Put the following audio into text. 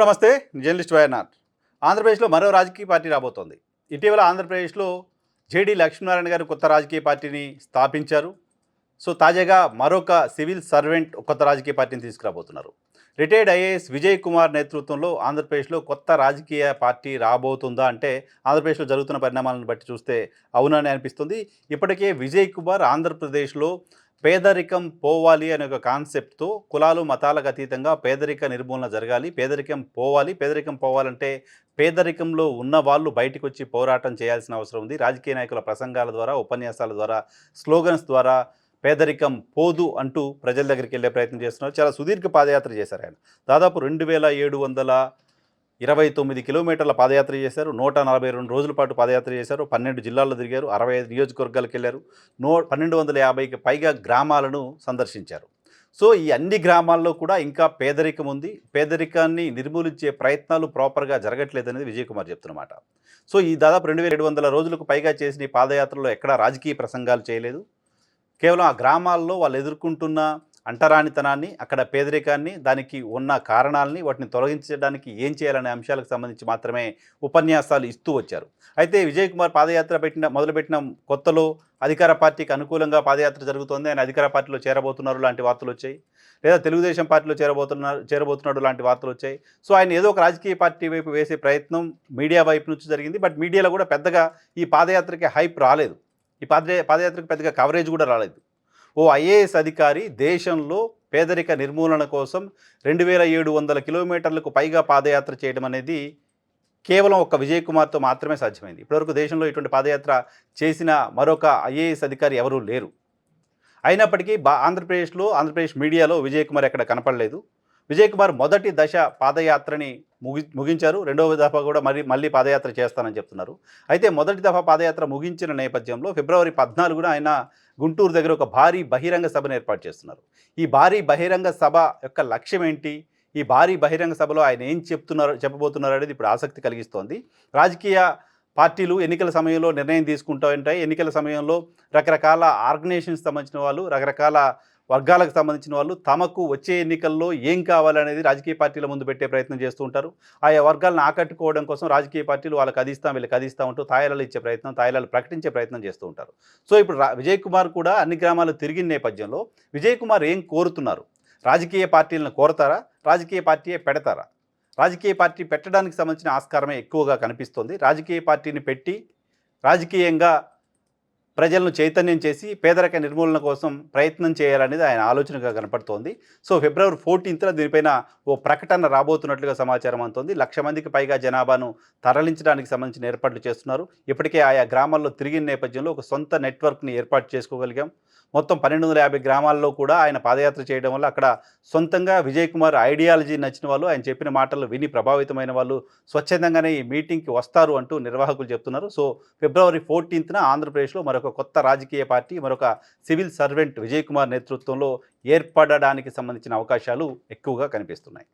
నమస్తే. Journalist YNR. ఆంధ్రప్రదేశ్లో మరో రాజకీయ పార్టీ రాబోతోంది. ఇటీవల ఆంధ్రప్రదేశ్లో జేడీ లక్ష్మీనారాయణ గారు కొత్త రాజకీయ పార్టీని స్థాపించారు. సో తాజాగా మరొక సివిల్ సర్వెంట్ కొత్త రాజకీయ పార్టీని తీసుకురాబోతున్నారు. రిటైర్డ్ ఐఏఎస్ విజయ్ కుమార్ నేతృత్వంలో ఆంధ్రప్రదేశ్లో కొత్త రాజకీయ పార్టీ రాబోతుందా అంటే ఆంధ్రప్రదేశ్లో జరుగుతున్న పరిణామాలను బట్టి చూస్తే అవునని అనిపిస్తుంది. ఇప్పటికే విజయ్ కుమార్ ఆంధ్రప్రదేశ్లో పేదరికం పోవాలి అనే ఒక కాన్సెప్ట్తో కులాలు మతాలకు అతీతంగా పేదరిక నిర్మూలన జరగాలి. పేదరికం పోవాలి పేదరికం పోవాలంటే పేదరికంలో ఉన్న వాళ్ళు బయటకు వచ్చి పోరాటం చేయాల్సిన అవసరం ఉంది. రాజకీయ నాయకుల ప్రసంగాల ద్వారా ఉపన్యాసాల ద్వారా స్లోగన్స్ ద్వారా పేదరికం పోదు అంటూ ప్రజల దగ్గరికి వెళ్ళే ప్రయత్నం చేస్తున్నారు. చాలా సుదీర్ఘ పాదయాత్ర చేశారు ఆయన. దాదాపు రెండు వేల ఏడు వందల ఇరవై తొమ్మిది కిలోమీటర్ల పాదయాత్ర చేశారు. నూట నలభై రెండు రోజుల పాటు పాదయాత్ర చేశారు. పన్నెండు జిల్లాల్లో తిరిగారు. అరవై ఐదు నియోజకవర్గాలకు వెళ్ళారు. నో పన్నెండు వందల యాభైకి పైగా గ్రామాలను సందర్శించారు. సో ఈ అన్ని గ్రామాల్లో కూడా ఇంకా పేదరికం ఉంది. పేదరికాన్ని నిర్మూలించే ప్రయత్నాలు ప్రాపర్గా జరగట్లేదు అనేది విజయ్ కుమార్ చెప్తున్నమాట. సో ఈ దాదాపు రెండు వేల ఏడు వందల రోజులకు పైగా చేసిన ఈ పాదయాత్రలో ఎక్కడా రాజకీయ ప్రసంగాలు చేయలేదు. కేవలం ఆ గ్రామాల్లో వాళ్ళు ఎదుర్కొంటున్న అంటరానితనాన్ని అక్కడ పేదరికాన్ని దానికి ఉన్న కారణాలని వాటిని తొలగించడానికి ఏం చేయాలనే అంశాలకు సంబంధించి మాత్రమే ఉపన్యాసాలు ఇస్తూ వచ్చారు. అయితే విజయ్ కుమార్ పాదయాత్ర పెట్టిన మొదలుపెట్టిన కొత్తలో అధికార పార్టీకి అనుకూలంగా పాదయాత్ర జరుగుతోంది. ఆయన అధికార పార్టీలో చేరబోతున్నారు లాంటి వార్తలు వచ్చాయి. లేదా తెలుగుదేశం పార్టీలో చేరబోతున్నారు చేరబోతున్నాడు లాంటి వార్తలు వచ్చాయి. సో ఆయన ఏదో ఒక రాజకీయ పార్టీ వైపు వేసే ప్రయత్నం మీడియా వైపు నుంచి జరిగింది. బట్ మీడియాలో కూడా పెద్దగా ఈ పాదయాత్రకి హైప్ రాలేదు. ఈ పాద పాదయాత్రకు పెద్దగా కవరేజ్ కూడా రాలేదు. ఓ ఐఏఎస్ అధికారి దేశంలో పేదరిక నిర్మూలన కోసం రెండు వేల ఏడు వందల కిలోమీటర్లకు పైగా పాదయాత్ర చేయడం అనేది కేవలం ఒక విజయ్ కుమార్తో మాత్రమే సాధ్యమైంది. ఇప్పటివరకు దేశంలో ఇటువంటి పాదయాత్ర చేసిన మరొక ఐఏఎస్ అధికారి ఎవరూ లేరు. అయినప్పటికీ బా ఆంధ్రప్రదేశ్లో ఆంధ్రప్రదేశ్ మీడియాలో విజయ్ కుమార్ ఎక్కడ కనపడలేదు. విజయ్ కుమార్ మొదటి దశ పాదయాత్రని ముగి ముగించారు. రెండవ దఫా కూడా మళ్ళీ మళ్ళీ పాదయాత్ర చేస్తానని చెప్తున్నారు. అయితే మొదటి దఫా పాదయాత్ర ముగించిన నేపథ్యంలో ఫిబ్రవరి పద్నాలుగున ఆయన గుంటూరు దగ్గర ఒక భారీ బహిరంగ సభను ఏర్పాటు చేస్తున్నారు. ఈ భారీ బహిరంగ సభ యొక్క లక్ష్యం ఏంటి? ఈ భారీ బహిరంగ సభలో ఆయన ఏం చెప్తున్నారు చెప్పబోతున్నారు అనేది ఇప్పుడు ఆసక్తి కలిగిస్తోంది. రాజకీయ పార్టీలు ఎన్నికల సమయంలో నిర్ణయం తీసుకుంటూ ఉంటాయి. ఎన్నికల సమయంలో రకరకాల ఆర్గనైజేషన్స్ సంబంధించిన వాళ్ళు రకరకాల వర్గాలకు సంబంధించిన వాళ్ళు తమకు వచ్చే ఎన్నికల్లో ఏం కావాలనేది రాజకీయ పార్టీల ముందు పెట్టే ప్రయత్నం చేస్తూ ఉంటారు. ఆయా వర్గాలను ఆకట్టుకోవడం కోసం రాజకీయ పార్టీలు వాళ్ళకి అదిస్తాం వీళ్ళకి అదిస్తాం ఉంటూ తాయిలాలు ఇచ్చే ప్రయత్నం తాయిలాలు ప్రకటించే ప్రయత్నం చేస్తూ ఉంటారు. సో ఇప్పుడు విజయ్ కుమార్ కూడా అన్ని గ్రామాలు తిరిగిన నేపథ్యంలో విజయ్ కుమార్ ఏం కోరుతున్నారు? రాజకీయ పార్టీలను కోరతారా? రాజకీయ పార్టీయే పెడతారా? రాజకీయ పార్టీ పెట్టడానికి సంబంధించిన ఆస్కారమే ఎక్కువగా కనిపిస్తుంది. రాజకీయ పార్టీని పెట్టి రాజకీయంగా ప్రజలను చైతన్యం చేసి పేదరిక నిర్మూలన కోసం ప్రయత్నం చేయాలనేది ఆయన ఆలోచనగా కనపడుతోంది. సో ఫిబ్రవరి ఫోర్టీన్త్న దీనిపైన ఓ ప్రకటన రాబోతున్నట్లుగా సమాచారం అందుతోంది. లక్ష మందికి పైగా జనాభాను తరలించడానికి సంబంధించిన ఏర్పాట్లు చేస్తున్నారు. ఇప్పటికే ఆయా గ్రామాల్లో తిరిగిన నేపథ్యంలో ఒక సొంత నెట్వర్క్ని ఏర్పాటు చేసుకోగలిగాం. మొత్తం పన్నెండు వందల యాభై గ్రామాల్లో కూడా ఆయన పాదయాత్ర చేయడం వల్ల అక్కడ సొంతంగా విజయ్ కుమార్ ఐడియాలజీ నచ్చిన వాళ్ళు ఆయన చెప్పిన మాటలు విని ప్రభావితమైన వాళ్ళు స్వచ్ఛందంగానే ఈ మీటింగ్కి వస్తారు అంటూ నిర్వాహకులు చెప్తున్నారు. సో ఫిబ్రవరి ఫోర్టీన్త్న ఆంధ్రప్రదేశ్లో మరొక కొత్త రాజకీయ పార్టీ మరొక సివిల్ సర్వెంట్ విజయ్ కుమార్ నేతృత్వంలో ఏర్పడడానికి సంబంధించిన అవకాశాలు ఎక్కువగా కనిపిస్తున్నాయి.